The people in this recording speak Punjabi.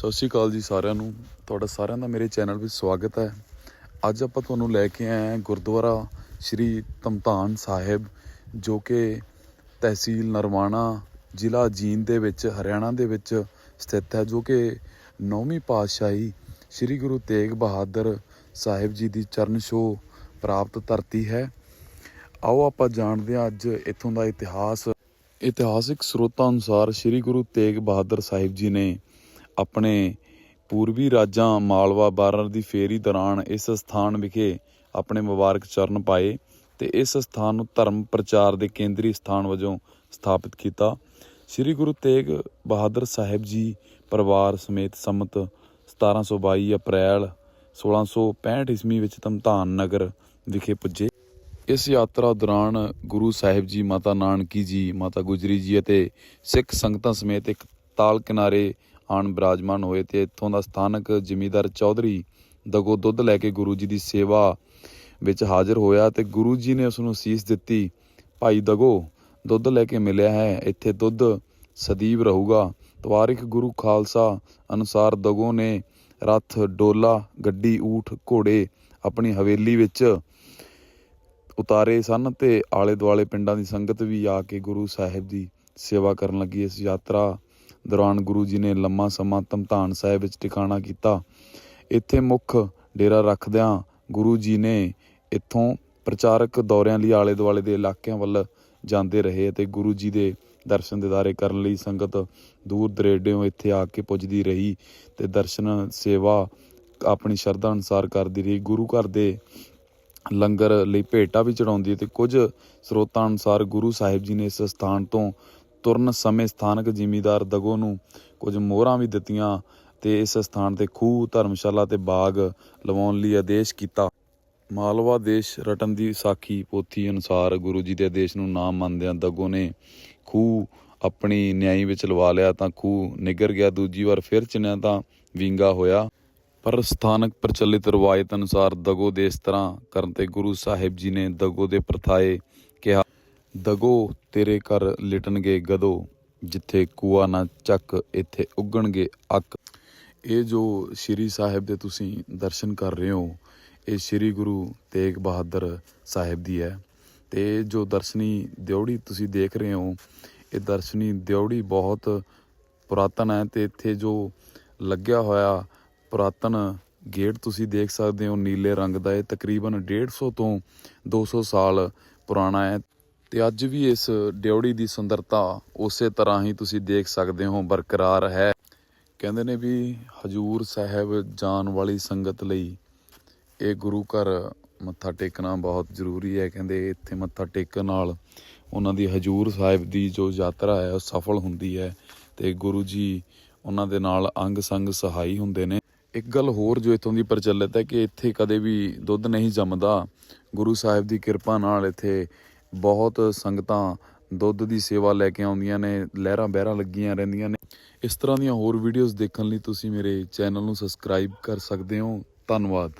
ਸਤਿ ਸ਼੍ਰੀ ਅਕਾਲ ਜੀ ਸਾਰਿਆਂ ਨੂੰ। ਤੁਹਾਡਾ ਸਾਰਿਆਂ ਦਾ ਮੇਰੇ ਚੈਨਲ ਵਿੱਚ ਸਵਾਗਤ ਹੈ। ਅੱਜ ਆਪਾਂ ਤੁਹਾਨੂੰ ਲੈ ਕੇ ਆਏ ਹਾਂ ਗੁਰਦੁਆਰਾ ਸ਼੍ਰੀ ਤਮਤਾਨ ਸਾਹਿਬ, ਜੋ ਕਿ ਤਹਿਸੀਲ ਨਰਵਾਣਾ ਜ਼ਿਲ੍ਹਾ ਜੀਂਦ ਦੇ ਵਿੱਚ, ਹਰਿਆਣਾ ਦੇ ਵਿੱਚ ਸਥਿਤ ਹੈ, ਜੋ ਕਿ ਨੌਵੀਂ ਪਾਤਸ਼ਾਹੀ ਸ਼੍ਰੀ ਗੁਰੂ ਤੇਗ ਬਹਾਦਰ ਸਾਹਿਬ ਜੀ ਦੀ ਚਰਨ ਛੋਹ ਪ੍ਰਾਪਤ ਧਰਤੀ ਹੈ। ਆਓ ਆਪਾਂ ਜਾਣਦੇ ਹਾਂ ਅੱਜ ਇੱਥੋਂ ਦਾ ਇਤਿਹਾਸ। ਇਤਿਹਾਸਿਕ ਸਰੋਤਾਂ ਅਨੁਸਾਰ ਸ੍ਰੀ ਗੁਰੂ ਤੇਗ ਬਹਾਦਰ ਸਾਹਿਬ ਜੀ ਨੇ ਆਪਣੇ ਪੂਰਬੀ ਰਾਜਾਂ ਮਾਲਵਾ ਬਾਰਰ ਦੀ ਫੇਰੀ ਦੌਰਾਨ ਇਸ ਸਥਾਨ ਵਿਖੇ ਆਪਣੇ ਮੁਬਾਰਕ ਚਰਨ ਪਾਏ ਤੇ ਇਸ ਸਥਾਨ ਨੂੰ ਧਰਮ ਪ੍ਰਚਾਰ ਦੇ ਕੇਂਦਰੀ ਸਥਾਨ ਵਜੋਂ ਸਥਾਪਿਤ ਕੀਤਾ। ਸ੍ਰੀ ਗੁਰੂ ਤੇਗ ਬਹਾਦਰ ਸਾਹਿਬ ਜੀ ਪਰਿਵਾਰ ਸਮੇਤ ਸੰਮਤ 1722 ਅਪ੍ਰੈਲ 1665 ਈਸਵੀ ਵਿੱਚ ਧਮਧਾਨ ਨਗਰ ਵਿਖੇ ਪੁੱਜੇ। ਇਸ ਯਾਤਰਾ ਦੌਰਾਨ ਗੁਰੂ ਸਾਹਿਬ ਜੀ, ਮਾਤਾ ਨਾਨਕੀ ਜੀ, ਮਾਤਾ ਗੁਜਰੀ ਜੀ ਅਤੇ ਸਿੱਖ ਸੰਗਤਾਂ ਸਮੇਤ ਇੱਕ ਤਾਲ ਕਿਨਾਰੇ ਆਣ ਬਿਰਾਜਮਾਨ ਹੋਏ ਤੇ ਇੱਥੋਂ ਦਾ ਸਥਾਨਕ ਜ਼ਿਮੀਂਦਾਰ ਚੌਧਰੀ ਦਗੋ ਦੁੱਧ ਲੈ ਕੇ ਗੁਰੂ ਜੀ ਦੀ ਸੇਵਾ ਵਿੱਚ ਹਾਜ਼ਰ ਹੋਇਆ ਤੇ ਗੁਰੂ ਜੀ ਨੇ ਉਸ ਨੂੰ ਸੀਸ ਦਿੱਤੀ, ਭਾਈ ਦਗੋ, ਦੁੱਧ ਲੈ ਕੇ ਮਿਲਿਆ ਹੈ, ਇੱਥੇ ਦੁੱਧ ਸਦੀਵ ਰਹੂਗਾ। ਤਵਾਰਿਕ ਗੁਰੂ ਖਾਲਸਾ ਅਨੁਸਾਰ ਦਗੋ ਨੇ ਰੱਥ, ਡੋਲਾ, ਗੱਡੀ, ਊਠ, ਘੋੜੇ ਆਪਣੀ ਹਵੇਲੀ ਵਿੱਚ ਉਤਾਰੇ ਸਨ ਤੇ ਆਲੇ ਦੁਆਲੇ ਪਿੰਡਾਂ ਦੀ ਸੰਗਤ ਵੀ ਆ ਕੇ ਗੁਰੂ ਸਾਹਿਬ ਦੀ ਸੇਵਾ ਕਰਨ ਲੱਗੀ। ਇਸ ਯਾਤਰਾ ਦੌਰਾਨ ਗੁਰੂ ਜੀ ਨੇ ਲੰਮਾ ਸਮਾਂ ਧਮਧਾਨ ਸਾਹਿਬ ਵਿੱਚ ਟਿਕਾਣਾ ਕੀਤਾ। ਇੱਥੇ ਮੁੱਖ ਡੇਰਾ ਰੱਖਦਿਆਂ ਗੁਰੂ ਜੀ ਨੇ ਇੱਥੋਂ ਪ੍ਰਚਾਰਕ ਦੌਰਿਆਂ ਲਈ ਆਲੇ ਦੁਆਲੇ ਦੇ ਇਲਾਕਿਆਂ ਵੱਲ ਜਾਂਦੇ ਰਹੇ ਤੇ ਗੁਰੂ ਜੀ ਦੇ ਦਰਸ਼ਨ ਦਿਦਾਰੇ ਕਰਨ ਲਈ ਸੰਗਤ ਦੂਰ ਦਰੇਡਿਓਂ ਇੱਥੇ ਆ ਕੇ ਪੁੱਜਦੀ ਰਹੀ ਤੇ ਦਰਸ਼ਨ ਸੇਵਾ ਆਪਣੀ ਸ਼ਰਧਾ ਅਨੁਸਾਰ ਕਰਦੀ ਰਹੀ। ਗੁਰੂ ਘਰ ਦੇ ਲੰਗਰ ਲਈ ਭੇਟਾ ਵੀ ਚੜਾਉਂਦੀ ਤੇ ਕੁਝ ਸਰੋਤਾਂ ਅਨੁਸਾਰ ਗੁਰੂ ਸਾਹਿਬ ਜੀ ਨੇ ਇਸ ਸਥਾਨ ਤੋਂ ਤੁਰਨ ਸਮੇਂ ਸਥਾਨਕ ਜ਼ਿਮੀਂਦਾਰ ਦਗੋ ਨੂੰ ਕੁਝ ਮੋਹਰਾਂ ਵੀ ਦਿੱਤੀਆਂ ਤੇ ਇਸ ਸਥਾਨ ਤੇ ਖੂਹ, ਧਰਮਸ਼ਾਲਾ ਤੇ ਬਾਗ ਲਵਾਉਣ ਲਈ ਆਦੇਸ਼ ਕੀਤਾ। ਮਾਲਵਾ ਦੇਸ਼ ਰਟਨ ਦੀ ਸਾਖੀ ਪੋਥੀ ਅਨੁਸਾਰ ਗੁਰੂ ਜੀ ਦੇ ਆਦੇਸ਼ ਨੂੰ ਨਾ ਮੰਨਦਿਆਂ ਦਗੋ ਨੇ ਖੂਹ ਆਪਣੀ ਨਿਆਈ ਵਿੱਚ ਲਵਾ ਲਿਆ ਤਾਂ ਖੂਹ ਨਿਗਰ ਗਿਆ, ਦੂਜੀ ਵਾਰ ਫਿਰ ਚਿਣਿਆ ਤਾਂ ਵਿੰਗਾ ਹੋਇਆ। ਪਰ ਸਥਾਨਕ ਪ੍ਰਚਲਿਤ ਰਵਾਇਤ ਅਨੁਸਾਰ ਦਗੋ ਦੇ ਇਸ ਤਰ੍ਹਾਂ ਕਰਨ ਤੇ ਗੁਰੂ ਸਾਹਿਬ ਜੀ ਨੇ ਦਗੋ ਦੇ ਪ੍ਰਥਾਏ ਕਿਹਾ ਦਗੋ ਤੇਰੇ ਘਰ ਲਿਟਣਗੇ ਗਦੋ ਜਿੱਥੇ ਕੂਆ ਨਾ ਚੱਕ, ਇੱਥੇ ਉੱਗਣਗੇ ਅੱਕ। ਇਹ ਜੋ ਸ਼੍ਰੀ ਸਾਹਿਬ ਦੇ ਤੁਸੀਂ ਦਰਸ਼ਨ ਕਰ ਰਹੇ ਹੋ, ਇਹ ਸ਼੍ਰੀ ਗੁਰੂ ਤੇਗ ਬਹਾਦਰ ਸਾਹਿਬ ਦੀ ਹੈ। ਤੇ ਇਹ ਜੋ ਦਰਸ਼ਨੀ ਦਿਉੜੀ ਤੁਸੀਂ ਦੇਖ ਰਹੇ ਹੋ, ਇਹ ਦਰਸ਼ਨੀ ਦਿਉੜੀ ਬਹੁਤ ਪੁਰਾਤਨ ਹੈ ਤੇ ਇੱਥੇ ਜੋ ਲੱਗਿਆ ਹੋਇਆ ਪੁਰਾਤਨ ਗੇਟ ਤੁਸੀਂ ਦੇਖ ਸਕਦੇ ਹੋ, ਨੀਲੇ ਰੰਗ ਦਾ, ਇਹ ਤਕਰੀਬਨ 150 ਤੋਂ 200 ਸਾਲ ਪੁਰਾਣਾ ਹੈ। ਤੇ ਅੱਜ ਵੀ ਇਸ ਡਿਉੜੀ ਦੀ ਸੁੰਦਰਤਾ ਉਸੇ ਤਰ੍ਹਾਂ ਹੀ ਤੁਸੀਂ ਦੇਖ ਸਕਦੇ ਹੋ, ਬਰਕਰਾਰ ਹੈ। ਕਹਿੰਦੇ ਨੇ ਵੀ ਹਜੂਰ ਸਾਹਿਬ ਜਾਣ ਵਾਲੀ ਸੰਗਤ ਲਈ ਇਹ ਗੁਰੂ ਘਰ ਮੱਥਾ ਟੇਕਣਾ ਬਹੁਤ ਜ਼ਰੂਰੀ ਹੈ। ਕਹਿੰਦੇ ਇੱਥੇ ਮੱਥਾ ਟੇਕਣ ਨਾਲ ਉਹਨਾਂ ਦੀ ਹਜੂਰ ਸਾਹਿਬ ਦੀ ਜੋ ਯਾਤਰਾ ਹੈ, ਉਹ ਸਫਲ ਹੁੰਦੀ ਹੈ ਤੇ ਗੁਰੂ ਜੀ ਉਹਨਾਂ ਦੇ ਨਾਲ ਅੰਗ ਸੰਗ ਸਹਾਈ ਹੁੰਦੇ ਨੇ। ਇੱਕ ਗੱਲ ਹੋਰ ਜੋ ਇਥੋਂ ਦੀ ਪ੍ਰਚਲਿਤ ਹੈ ਕਿ ਇੱਥੇ ਕਦੇ ਵੀ ਦੁੱਧ ਨਹੀਂ ਜੰਮਦਾ। ਗੁਰੂ ਸਾਹਿਬ ਦੀ ਕਿਰਪਾ ਨਾਲ ਇੱਥੇ ਬਹੁਤ ਸੰਗਤਾਂ ਦੁੱਧ ਦੀ ਸੇਵਾ ਲੈ ਕੇ ਆਉਂਦੀਆਂ ਨੇ, ਲਹਿਰਾਂ ਬਹਿਰਾਂ ਲੱਗੀਆਂ ਰਹਿੰਦੀਆਂ ਨੇ। ਇਸ ਤਰ੍ਹਾਂ ਦੀਆਂ ਹੋਰ ਵੀਡੀਓਜ਼ ਦੇਖਣ ਲਈ ਤੁਸੀਂ ਮੇਰੇ ਚੈਨਲ ਨੂੰ ਸਬਸਕ੍ਰਾਈਬ ਕਰ ਸਕਦੇ ਹੋ। ਧੰਨਵਾਦ।